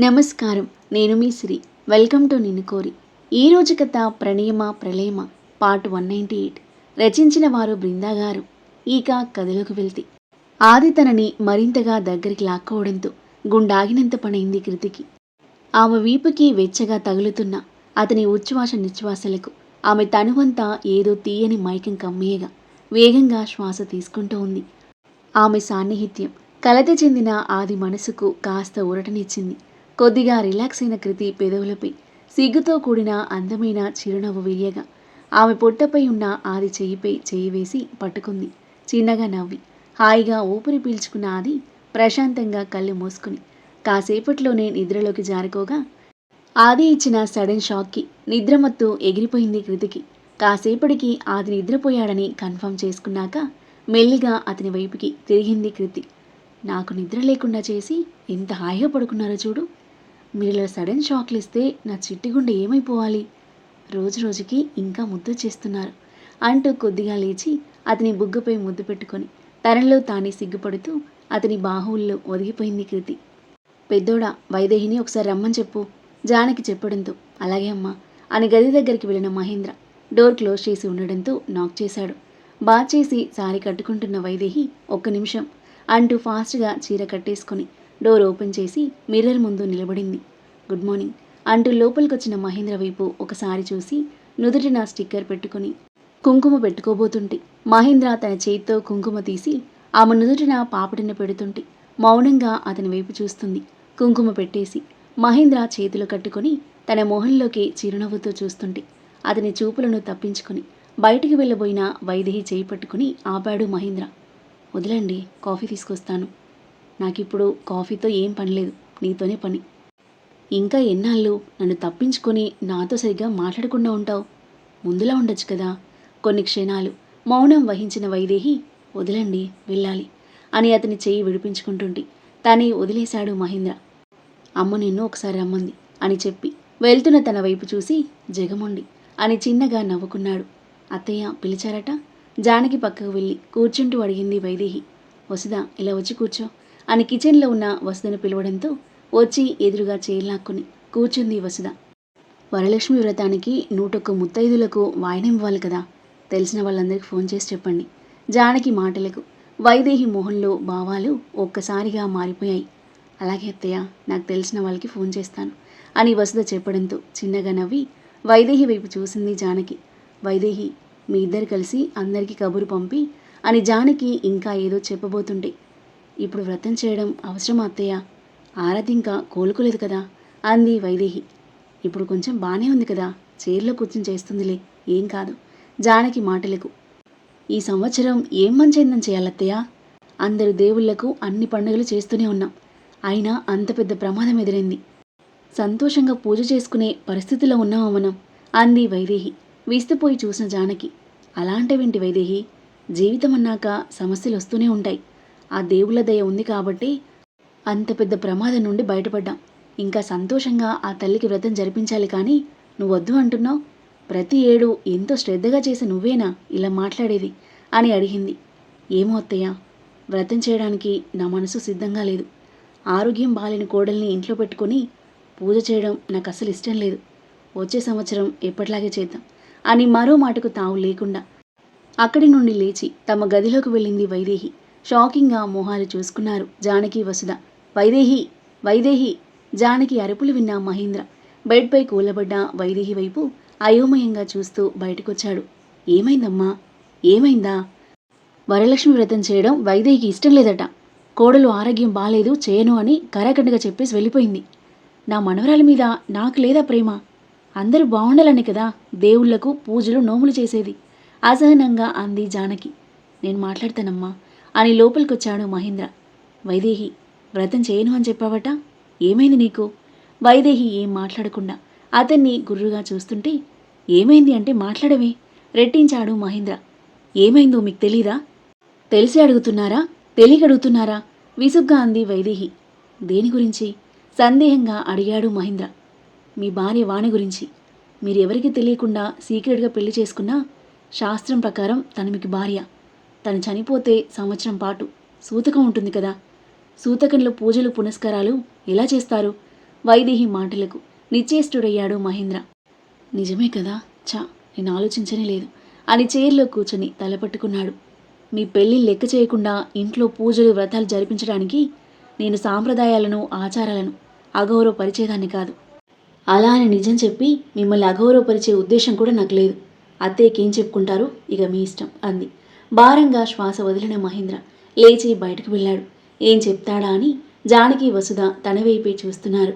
నమస్కారం. నేను మీ Shri welcome to నిన్ను కోరి. ఈరోజు కథ ప్రణయమ ప్రళయమ? Part one ninety eight. రచించిన వారు బృందా గారు. ఇక కథలోకి వెళ్తే. ఆది తనని మరింతగా దగ్గరికి లాక్కోవడంతో గుండాగినంత పనైంది కృతికి. ఆమె వీపుకి వెచ్చగా తగులుతున్న అతని ఉచ్ఛ్వాస నిశ్వాసలకు ఆమె తనువంతా ఏదో తీయని మైకం కమ్మేయగా వేగంగా శ్వాస తీసుకుంటూ ఉంది. ఆమె సాన్నిహిత్యం కలత చెందిన ఆది మనసుకు కాస్త ఊరటనిచ్చింది. కొద్దిగా రిలాక్స్ అయిన కృతి పెదవులపై సిగ్గుతో కూడిన అందమైన చిరునవ్వు వేయగా ఆమె పొట్టపై ఉన్న ఆది చెయ్యిపై చేయి వేసి పట్టుకుంది. చిన్నగా నవ్వి హాయిగా ఊపిరి పీల్చుకున్న ఆది ప్రశాంతంగా కళ్ళు మూసుకుని కాసేపట్లోనే నిద్రలోకి జారుకోగా ఆది ఇచ్చిన సడన్ షాక్కి నిద్రమత్తు ఎగిరిపోయింది కృతికి. కాసేపటికి ఆది నిద్రపోయాడని కన్ఫర్మ్ చేసుకున్నాక మెల్లిగా అతని వైపుకి తిరిగింది కృతి. నాకు నిద్ర లేకుండా చేసి ఎంత హాయిగా పడుకున్నారో చూడు. మీరు ఇలా సడన్ షాక్లు ఇస్తే నా చిట్టిగుండె ఏమైపోవాలి? రోజు రోజుకి ఇంకా ముద్దు చేస్తున్నారు. అంటూ కొద్దిగా లేచి అతని బుగ్గపై ముద్దు పెట్టుకొని తనలో తానే సిగ్గుపడుతూ అతని బాహువుల్లో ఒదిగిపోయింది కృతి. పెద్దోడా వైదేహిని ఒకసారి రమ్మని చెప్పు. జానకి చెప్పడంతో అలాగే అమ్మా అని గది దగ్గరికి వెళ్ళిన మహేంద్ర డోర్ క్లోజ్ చేసి ఉండడంతో నాక్ చేశాడు. బాత్ చేసి సారి కట్టుకుంటున్న వైదేహి ఒక్క నిమిషం అంటూ ఫాస్ట్గా చీర కట్టేసుకొని డోర్ ఓపెన్ చేసి మిర్రర్ ముందు నిలబడింది. Good morning. అంటూ లోపలికొచ్చిన మహేంద్ర వైపు ఒకసారి చూసి నుదుటిన స్టిక్కర్ పెట్టుకుని కుంకుమ పెట్టుకోబోతుంటే మహేంద్ర తన చేతితో కుంకుమ తీసి ఆమె నుదుటిన పాపటిన పెడుతుంటే మౌనంగా అతని వైపు చూస్తుంది. కుంకుమ పెట్టేసి మహేంద్ర చేతులు కట్టుకొని తన మొహంలోకి చిరునవ్వుతో చూస్తుంటే అతని చూపులను తప్పించుకుని బయటికి వెళ్ళబోయిన వైదేహి చేయి పట్టుకుని ఆపాడు మహేంద్ర. వదిలండి కాఫీ తీసుకొస్తాను. నాకు ఇప్పుడు కాఫీతో ఏం పని లేదు. నీతోనే పని. ఇంకా ఎన్నాళ్ళు నన్ను తప్పించుకొని నాతో సరిగ్గా మాట్లాడకుండా ఉంటావు? ముందులా ఉండొచ్చు కదా. కొన్ని క్షణాలు మౌనం వహించిన వైదేహి వదిలండి వెళ్ళాలి అని అతని చెయ్యి విడిపించుకుంటుంటే తనే వదిలేశాడు మహేంద్ర. అమ్మ నిన్ను ఒకసారి రమ్మంది అని చెప్పి వెళ్తున్న తన వైపు చూసి జగముండి అని చిన్నగా నవ్వుకున్నాడు. అత్తయ్య పిలిచారట? జానకి పక్కకు వెళ్ళి కూర్చుంటూ అడిగింది వైదేహి. వసుదా ఇలా వచ్చి కూర్చో. అని కిచెన్లో ఉన్న వసుదను పిలవడంతో వచ్చి ఎదురుగా లాక్కుని కూర్చుంది వసుద వరలక్ష్మి వ్రతానికి నూటొక్క ముత్తైదులకు వాయినం ఇవ్వాలి కదా తెలిసిన వాళ్ళందరికీ ఫోన్ చేసి చెప్పండి. జానకి మాటలకు వైదేహి మొహంలో భావాలు ఒక్కసారిగా మారిపోయాయి. అలాగే అత్తయ్య నాకు తెలిసిన వాళ్ళకి ఫోన్ చేస్తాను అని వసుద చెప్పడంతో చిన్నగా నవ్వి వైదేహి వైపు చూసింది జానకి. వైదేహి మీ ఇద్దరు కలిసి అందరికీ కబురు పంపి అని జానకి ఇంకా ఏదో చెప్పబోతుంటే ఇప్పుడు వ్రతం చేయడం అవసరమా అత్తయ్య? ఆరాధి ఇంకా కోలుకోలేదు కదా అంది వైదేహి. ఇప్పుడు కొంచెం బాగానే ఉంది కదా చైర్లో కూర్చుని చేస్తుందిలే ఏం కాదు జానకి మాటలకు. ఈ సంవత్సరం ఏం మంచైందని చేయాలత్తయ్య? అందరు దేవుళ్ళకు అన్ని పండుగలు చేస్తూనే ఉన్నాం. అయినా అంత పెద్ద ప్రమాదం ఎదురైంది. సంతోషంగా పూజ చేసుకునే పరిస్థితిలో ఉన్నామా మనం అంది వైదేహి. విస్తుపోయి చూసిన జానకి. అలాంటివేంటి వైదేహి? జీవితం అన్నాక సమస్యలు వస్తూనే ఉంటాయి. ఆ దేవుళ్ళ దయ ఉంది కాబట్టి అంత పెద్ద ప్రమాదం నుండి బయటపడ్డాం. ఇంకా సంతోషంగా ఆ తల్లికి వ్రతం జరిపించాలి కానీ నువ్వు వద్దు అంటున్నావు? ప్రతి ఏడు ఎంతో శ్రద్ధగా చేసి నువ్వేనా ఇలా మాట్లాడేది? అని అడిగింది. ఏమో అత్తయ్య వ్రతం చేయడానికి నా మనసు సిద్ధంగా లేదు. ఆరోగ్యం బాలేని కోడల్ని ఇంట్లో పెట్టుకొని పూజ చేయడం నాకు అసలు ఇష్టం లేదు. వచ్చే సంవత్సరం ఎప్పటిలాగే చేద్దాం అని మరో మాటకు తావు లేకుండా అక్కడి నుండి లేచి తమ గదిలోకి వెళ్ళింది వైదేహి. షాకింగ్గా మొహాలు చూసుకున్నారు జానకి వసుధ. వైదేహి వైదేహి జానకి అరుపులు విన్న మహేంద్ర. బెడ్పై కూలబడ్డ వైదేహి వైపు అయోమయంగా చూస్తూ బయటకొచ్చాడు. ఏమైందమ్మా? ఏమైందా? వరలక్ష్మి వ్రతం చేయడం వైదేహికి ఇష్టం లేదట. కోడలు ఆరోగ్యం బాలేదు చేయను అని కరాఖండగా చెప్పేసి వెళ్ళిపోయింది. నా మనవరాల మీద నాకు లేదా ప్రేమ? అందరూ బాగుండాలని కదా దేవుళ్ళకు పూజలు నోములు చేసేది. అసహనంగా అంది జానకి. నేను మాట్లాడతానమ్మా. అని లోపలికొచ్చాడు మహేంద్ర. వైదేహి వ్రతం చేయను అని చెప్పావట? ఏమైంది నీకు? వైదేహి ఏం మాట్లాడకుండా అతన్ని గుర్రుగా చూస్తుంటే ఏమైంది అంటే మాట్లాడవే రెట్టించాడు మహేంద్ర. ఏమైందో మీకు తెలీదా? తెలిసి అడుగుతున్నారా? తెలియక అడుగుతున్నారా? విసుగ్గా అంది వైదేహి. దేని గురించి? సందేహంగా అడిగాడు మహేంద్ర. మీ భార్య వాణి గురించి. మీరెవరికి తెలియకుండా సీక్రెట్గా పెళ్ళి చేసుకున్నా శాస్త్రం ప్రకారం తను మీకు భార్య. తను చనిపోతే సంవత్సరం పాటు సూతకం ఉంటుంది కదా. సూతకంలో పూజలు పునస్కారాలు ఎలా చేస్తారు? వైదేహి మాటలకు నిశ్చేష్టుడయ్యాడు మహేంద్ర. నిజమే కదా? చా నేను ఆలోచించనే లేదు. అని చైర్లో కూర్చొని తలపట్టుకున్నాడు మీ పెళ్ళి లెక్క చేయకుండా ఇంట్లో పూజలు వ్రతాలు జరిపించడానికి నేను సాంప్రదాయాలను ఆచారాలను అగౌరవపరిచేదాన్ని కాదు. అలా అని నిజం చెప్పి మిమ్మల్ని అగౌరవపరిచే ఉద్దేశం కూడా నాకు లేదు. అత్తయ్యకేం చెప్పుకుంటారు ఇక మీ ఇష్టం అంది. భారంగా శ్వాస వదిలిన మహేంద్ర లేచి బయటకు వెళ్ళాడు. ఏం చెప్తాడా అని జానకి వసుధ తన వైపే చూస్తున్నారు.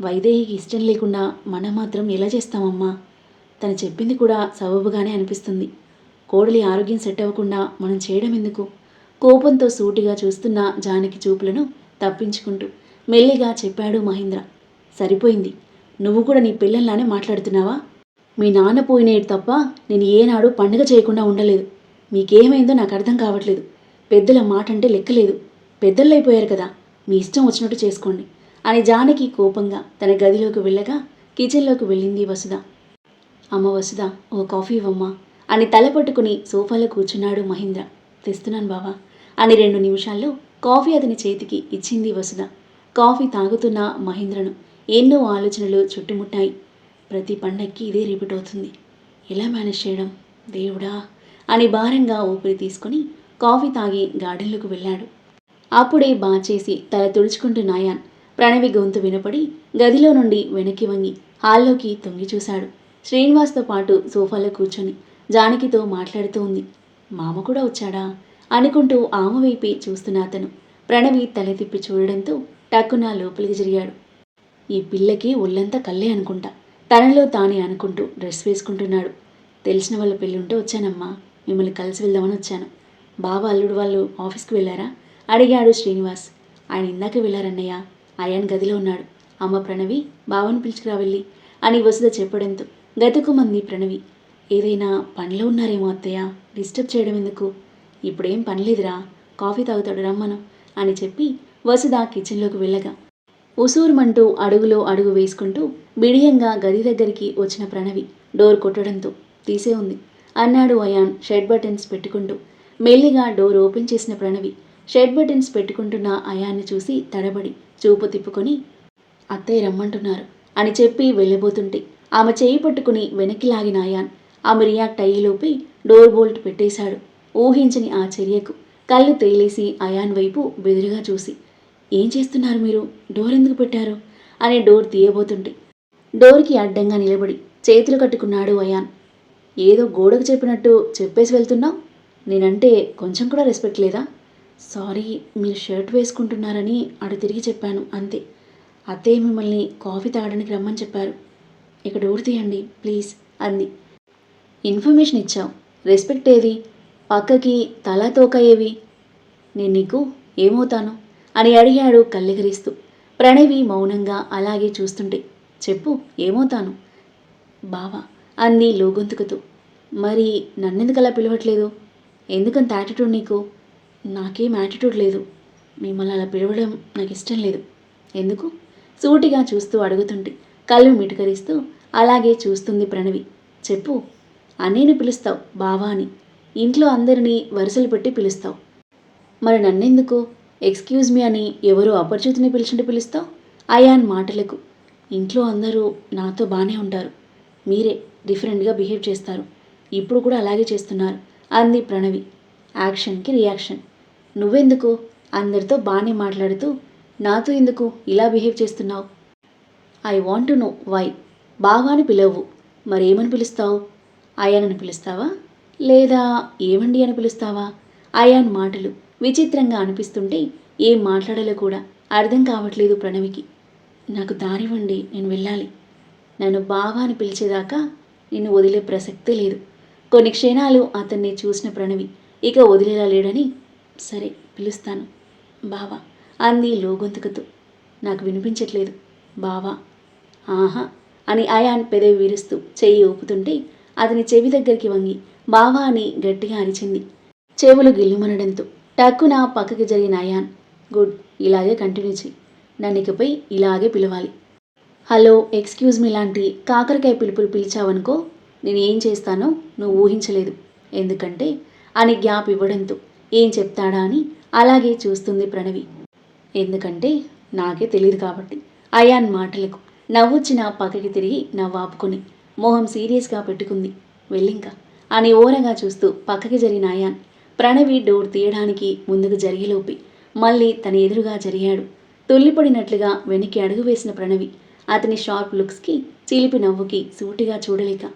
వైదేహికి ఇష్టం లేకుండా మనం మాత్రం ఎలా చేస్తామమ్మా? తను చెప్పింది కూడా సబబుగానే అనిపిస్తుంది. కోడలి ఆరోగ్యం సెట్ అవ్వకుండా మనం చేయడం ఎందుకు కోపంతో సూటిగా చూస్తున్న జానకి చూపులను తప్పించుకుంటూ మెల్లిగా చెప్పాడు మహేంద్ర. సరిపోయింది. నువ్వు కూడా నీ పిల్లల్లానే మాట్లాడుతున్నావా? మీ నాన్న పోయినేడు తప్ప నేను ఏనాడు పండుగ చేయకుండా ఉండలేదు. మీకేమైందో నాకు అర్థం కావట్లేదు. పెద్దల మాట అంటే లెక్కలేదు. పెద్దలైపోయారు కదా మీ ఇష్టం వచ్చినట్టు చేసుకోండి అని జానకి కోపంగా తన గదిలోకి వెళ్ళగా కిచెన్లోకి వెళ్ళింది వసుధ. అమ్మ వసుధ ఓ కాఫీ ఇవ్వమ్మా అని తల పట్టుకుని సోఫాలో కూర్చున్నాడు మహేంద్ర. తెస్తున్నాను బావా అని రెండు నిమిషాల్లో కాఫీ అతని చేతికి ఇచ్చింది వసుధ. కాఫీ తాగుతున్న మహేంద్రను ఎన్నో ఆలోచనలు చుట్టుముట్టాయి. ప్రతి పండక్కి ఇదే రిపీట్ అవుతుంది. ఎలా మేనేజ్ చేయడం? దేవుడా! అని భారంగా ఊపిరి తీసుకుని కాఫీ తాగి గార్డెన్లోకి వెళ్ళాడు. అప్పుడే బాచేసి తల తుడుచుకుంటూ నాయాన్ ప్రణవి గొంతు వినపడి గదిలో నుండి వెనక్కి వంగి హాల్లోకి తొంగి చూశాడు. శ్రీనివాస్తో పాటు సోఫాలో కూర్చొని జానకితో మాట్లాడుతూ ఉంది. మామ కూడా వచ్చాడా? అనుకుంటూ ఆమె వైపే చూస్తున్న అతను ప్రణవి తల తిప్పి చూడడంతో టక్కున లోపలికి జరిగాడు. ఈ పిల్లకి ఒళ్ళంతా కళ్ళే అనుకుంటా. తనలో తానే అనుకుంటూ డ్రెస్ వేసుకుంటున్నాడు. తెలిసిన వాళ్ళ పెళ్ళి ఉంటే వచ్చానమ్మా. మిమ్మల్ని కలిసి వెళ్దామని వచ్చాను. బావ అల్లుడు వాళ్ళు ఆఫీస్కి వెళ్ళారా? అడిగాడు శ్రీనివాస్. ఆయన ఇందాక వెళ్ళారన్నయ్య. అయాన్ గదిలో ఉన్నాడు. అమ్మ ప్రణవి బావని పిలుచుకురా వెళ్ళి అని వసుధ చెప్పడంతో గతుకుమంది ప్రణవి. ఏదైనా పనిలో ఉన్నారేమో అత్తయ్య డిస్టర్బ్ చేయడం ఎందుకు? ఇప్పుడేం పనిలేదురా కాఫీ తాగుతాడు రమ్మను అని చెప్పి వసుధ కిచెన్లోకి వెళ్ళగా ఉసూరుమంటూ అడుగులో అడుగు వేసుకుంటూ బిడియంగా గది దగ్గరికి వచ్చిన ప్రణవి డోర్ కొట్టడంతో తీసే ఉంది. అన్నాడు అయాన్ షెడ్ బటన్స్ పెట్టుకుంటూ. మెల్లిగా డోర్ ఓపెన్ చేసిన ప్రణవి షెడ్ బటన్స్ పెట్టుకుంటున్న అయాన్ని చూసి తడబడి చూపు తిప్పుకొని అత్తయ్య రమ్మంటున్నారు అని చెప్పి వెళ్ళబోతుంటే ఆమె చేయి పట్టుకుని వెనక్కి లాగిన అయాన్ ఆమె రియాక్ట్ అయ్యేలోపే డోర్ బోల్ట్ పెట్టేశాడు ఊహించని ఆ చర్యకు. కళ్ళు తేలేసి అయాన్ వైపు బెదురుగా చూసి ఏం చేస్తున్నారు మీరు? డోర్ ఎందుకు పెట్టారు? అని డోర్ తీయబోతుంటే డోర్కి అడ్డంగా నిలబడి చేతులు కట్టుకున్నాడు అయాన్. ఏదో గోడకు చెప్పినట్టు చెప్పేసి వెళ్తున్నావు నేనంటే కొంచెం కూడా రెస్పెక్ట్ లేదా? సారీ మీరు షర్ట్ వేసుకుంటున్నారని అటు తిరిగి చెప్పాను అంతే. అత్తయ్య మిమ్మల్ని కాఫీ తాగడానికి రమ్మని చెప్పారు. ఇక డోర్ తీయండి ప్లీజ్ అంది. ఇన్ఫర్మేషన్ ఇచ్చావు. రెస్పెక్ట్ ఏది? పక్కకి తల తోక ఏవి నేను నీకు ఏమవుతాను? అని అడిగాడు కళ్ళెగరిస్తూ. ప్రణవి మౌనంగా అలాగే చూస్తుంటే చెప్పు ఏమవుతాను? బావా అంది లోగొంతుకుతూ. మరి నన్నెందుకు అలా పిలవట్లేదు? ఎందుకంత యాటిట్యూడ్ నీకు? నాకేం యాటిట్యూడ్ లేదు. మిమ్మల్ని అలా పిలవడం నాకు ఇష్టం లేదు. ఎందుకు? సూటిగా చూస్తూ అడుగుతుంటే కళ్ళు మిటకరిస్తూ అలాగే చూస్తుంది ప్రణవి. చెప్పు. అన్నీని పిలుస్తావు బావా అని. ఇంట్లో అందరినీ వరుసలు పెట్టి పిలుస్తావు. మరి నన్నెందుకు? ఎక్స్క్యూజ్ మీ అని ఎవరో అపరిచితిని పిలిచింటే పిలుస్తావు? అయాన్ మాటలకు. ఇంట్లో అందరూ నాతో బాగానే ఉంటారు. మీరే. డిఫరెంట్గా బిహేవ్ చేస్తారు. ఇప్పుడు కూడా అలాగే చేస్తున్నారు. అంది ప్రణవి. యాక్షన్కి రియాక్షన్. నువ్వెందుకు? అందరితో బాగానే మాట్లాడుతూ నాతో ఎందుకు ఇలా బిహేవ్ చేస్తున్నావు? I want to know why. బావాని పిలవు. మరేమని పిలుస్తావు? అయానని పిలుస్తావా? లేదా ఏమండి అని పిలుస్తావా? అయాన్ మాటలు విచిత్రంగా అనిపిస్తుంటే ఏం మాట్లాడాలో కూడా అర్థం కావట్లేదు ప్రణవికి. నాకు దారివ్వండి నేను వెళ్ళాలి. నన్ను బావా అని పిలిచేదాకా నిన్ను వదిలే ప్రసక్తే లేదు. కొన్ని క్షణాలు అతన్ని చూసిన ప్రణవి ఇక వదిలేలా లేడని సరే పిలుస్తాను. బావా అంది లోగొంతుకతో నాకు వినిపించట్లేదు. బావా ఆహా అని అయాన్ పెదవి విరుస్తూ చెయ్యి ఊపుతుంటే అతని చెవి దగ్గరికి వంగి బావా అని గట్టిగా అరిచింది. చెవులు గిల్లుమనడంతో టక్కున పక్కకి జరిగిన అయాన్ గుడ్ ఇలాగే కంటిన్యూ చెయ్యి. నన్ను ఇకపై ఇలాగే పిలవాలి. హలో ఎక్స్క్యూజ్ మీ లాంటి కాకరకాయ పిలుపులు పిలిచావనుకో నేను ఏం చేస్తానో నువ్వు ఊహించలేదు. ఎందుకంటే అని గ్యాప్ ఇవ్వడంతో ఏం చెప్తాడా అని అలాగే చూస్తుంది ప్రణవి. ఎందుకంటే నాకే తెలియదు కాబట్టి. అయాన్ మాటలకు నవ్వొచ్చిన పక్కకి తిరిగి నవ్వాపుకొని మొహం సీరియస్గా పెట్టుకుంది. వెళ్ళింక అని ఓరగా చూస్తూ పక్కకి జరిగిన అయాన్ ప్రణవి డోర్ తీయడానికి ముందుకు జరిగేలోపి మళ్ళీ తన ఎదురుగా జరిగాడు. తుల్లిపడినట్లుగా వెనక్కి అడుగు వేసిన ప్రణవి అతని షార్ప్ లుక్స్కి చిలిపి నవ్వుకి సూటిగా చూడలేక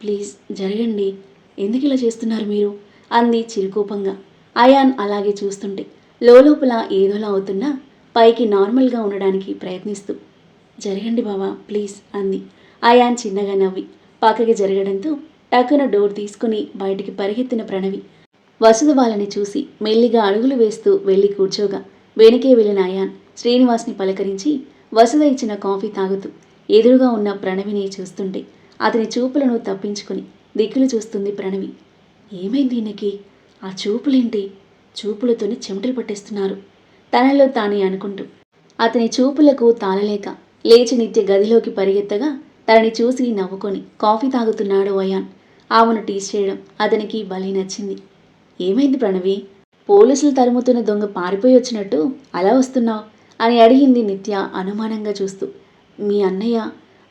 ప్లీజ్ జరగండి. ఎందుకు ఇలా చేస్తున్నారు మీరు? అంది చిరుకోపంగా. అయాన్ అలాగే చూస్తుంటే లోపల ఏదోలా అవుతున్నా పైకి నార్మల్గా ఉండడానికి ప్రయత్నిస్తూ జరగండి బావా ప్లీజ్ అంది. అయాన్ చిన్నగా నవ్వి పక్కకి జరగడంతో టక్కున డోర్ తీసుకుని బయటికి పరిగెత్తిన ప్రణవి వసుధ వాళ్ళని చూసి మెల్లిగా అడుగులు వేస్తూ వెళ్ళి కూర్చోగా. వెనకే వెళ్ళిన అయాన్ శ్రీనివాస్ని పలకరించి వసుధ ఇచ్చిన కాఫీ తాగుతూ ఎదురుగా ఉన్న ప్రణవిని చూస్తుంటే అతని చూపులను తప్పించుకుని దిక్కులు చూస్తుంది ప్రణవి. ఏమైంది ఈయనకి? ఆ చూపులేంటి? చూపులతోనే చెమటలు పట్టేస్తున్నారు. తనలో తానే అనుకుంటూ అతని చూపులకు తాళలేక లేచి నిత్య గదిలోకి పరిగెత్తగా తనని చూసి నవ్వుకొని కాఫీ తాగుతున్నాడు అయాన్ ఆమెను టీస్ చేయడం అతనికి భలే నచ్చింది. ఏమైంది ప్రణవి? పోలీసులు తరుముతున్న దొంగ పారిపోయి వచ్చినట్టు అలా వస్తున్నావు? అని అడిగింది నిత్య అనుమానంగా చూస్తూ. మీ అన్నయ్య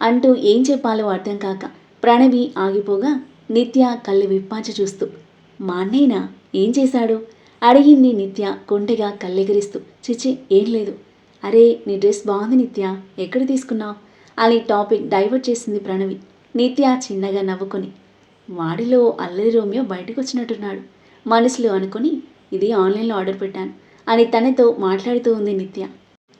అంటూ ఏం చెప్పాలో అర్థం కాక ప్రణవి ఆగిపోగా నిత్య కళ్ళు విప్పాచి చూస్తూ. మా అన్నయ్యనా? ఏం చేశాడు? అడిగింది నిత్య కొంటెగా కళ్ళెగిరిస్తూ. చిచి ఏం లేదు. అరే నీ డ్రెస్ బాగుంది నిత్య. ఎక్కడ తీసుకున్నావు? అని టాపిక్ డైవర్ట్ చేసింది ప్రణవి. నిత్య చిన్నగా నవ్వుకొని వాడిలో అల్లరి రోమియో బయటకు వచ్చినట్టున్నాడు మనసులో అనుకుని ఇది ఆన్లైన్లో ఆర్డర్ పెట్టాను అని తనతో మాట్లాడుతూ ఉంది నిత్య.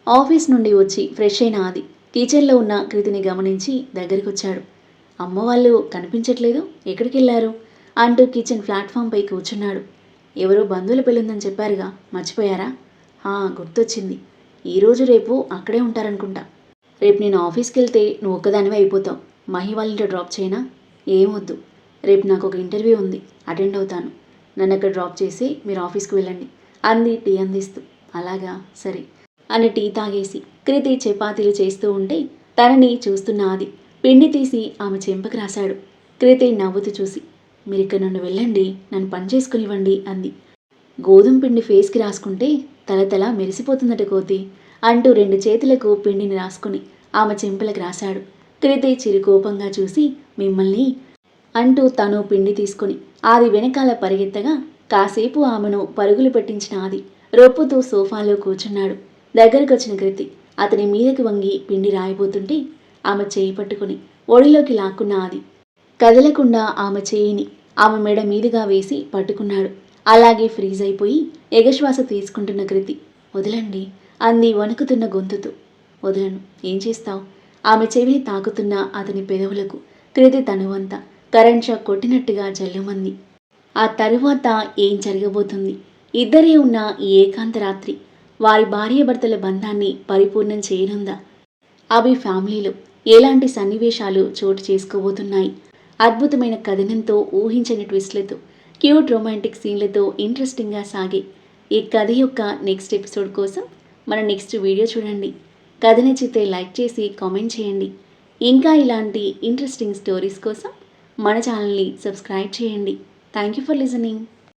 ఆఫీస్ నుండి వచ్చి ఫ్రెష్ అయిన ఆది కిచెన్లో ఉన్న కృతిని గమనించి దగ్గరికి వచ్చాడు అమ్మ వాళ్ళు కనిపించట్లేదు ఎక్కడికి వెళ్ళారు అంటూ కిచెన్ ప్లాట్ఫామ్పై కూర్చున్నాడు. ఎవరో బంధువుల పెళ్ళుందని చెప్పారుగా మర్చిపోయారా? ఆ, గుర్తొచ్చింది. ఈరోజు రేపు అక్కడే ఉంటారనుకుంటా. రేపు నేను ఆఫీస్కి వెళ్తే నువ్వు ఒక్కదానివే అయిపోతావు. మహి వాళ్ళ డ్రాప్ చేయనా? ఏమొద్దు రేపు నాకు ఒక ఇంటర్వ్యూ ఉంది అటెండ్ అవుతాను. నన్ను అక్కడ డ్రాప్ చేసి మీరు ఆఫీస్కి వెళ్ళండి అంది టీ అందిస్తూ. అలాగా సరే. అని టీ తాగేసి కృతి చపాతీలు చేస్తూ ఉంటే తనని చూస్తున్న ఆది పిండి తీసి ఆమె చెంపకు రాశాడు. కృతి నవ్వుతూ చూసి మీరు ఇక్కడ నుండి వెళ్ళండి నన్ను పని చేసుకునివ్వండి అంది. గోధుమ పిండి ఫేస్కి రాసుకుంటే తల తల మెరిసిపోతుందట కోతి అంటూ రెండు చేతులకు పిండిని రాసుకుని ఆమె చెంపలకు రాశాడు. కృతి చిరుకోపంగా చూసి మిమ్మల్ని అంటూ తను పిండి తీసుకుని ఆది వెనకాల పరిగెత్తగా కాసేపు ఆమెను పరుగులు పెట్టించిన ఆది రొప్పుతూ సోఫాలో కూర్చున్నాడు. దగ్గరకొచ్చిన కృతి అతని మీదకి వంగి పిండి రాయబోతుంటే ఆమె చేయి పట్టుకుని ఒడిలోకి లాక్కున్న ఆది. కదలకుండా ఆమె చేయిని ఆమె మెడ మీదుగా వేసి పట్టుకున్నాడు. అలాగే ఫ్రీజ్ అయిపోయి ఎగశ్వాస తీసుకుంటున్న కృతి వదలండి అంది వణుకుతున్న గొంతుతో. వదలను ఏం చేస్తావు? ఆమె చెవిని తాకుతున్న అతని పెదవులకు కృతి తనువంతా కరెంట్ షాక్ కొట్టినట్టుగా జల్లుమంది ఆ తరువాత ఏం జరగబోతుంది? ఇద్దరే ఉన్న ఈ ఏకాంత రాత్రి వారి భార్యాభర్తల బంధాన్ని పరిపూర్ణం చేయనుందా? అవి ఫ్యామిలీలో ఎలాంటి సన్నివేశాలు చోటు చేసుకోబోతున్నాయి? అద్భుతమైన కథనంతో ఊహించని ట్విస్ట్లతో క్యూట్ రొమాంటిక్ సీన్లతో ఇంట్రెస్టింగ్గా సాగే ఈ కథ యొక్క నెక్స్ట్ ఎపిసోడ్ కోసం మన నెక్స్ట్ వీడియో చూడండి. కథ నచ్చితే లైక్ చేసి కామెంట్ చేయండి. ఇంకా ఇలాంటి ఇంట్రెస్టింగ్ స్టోరీస్ కోసం మన ఛానల్ని సబ్స్క్రైబ్ చేయండి. Thank you for listening.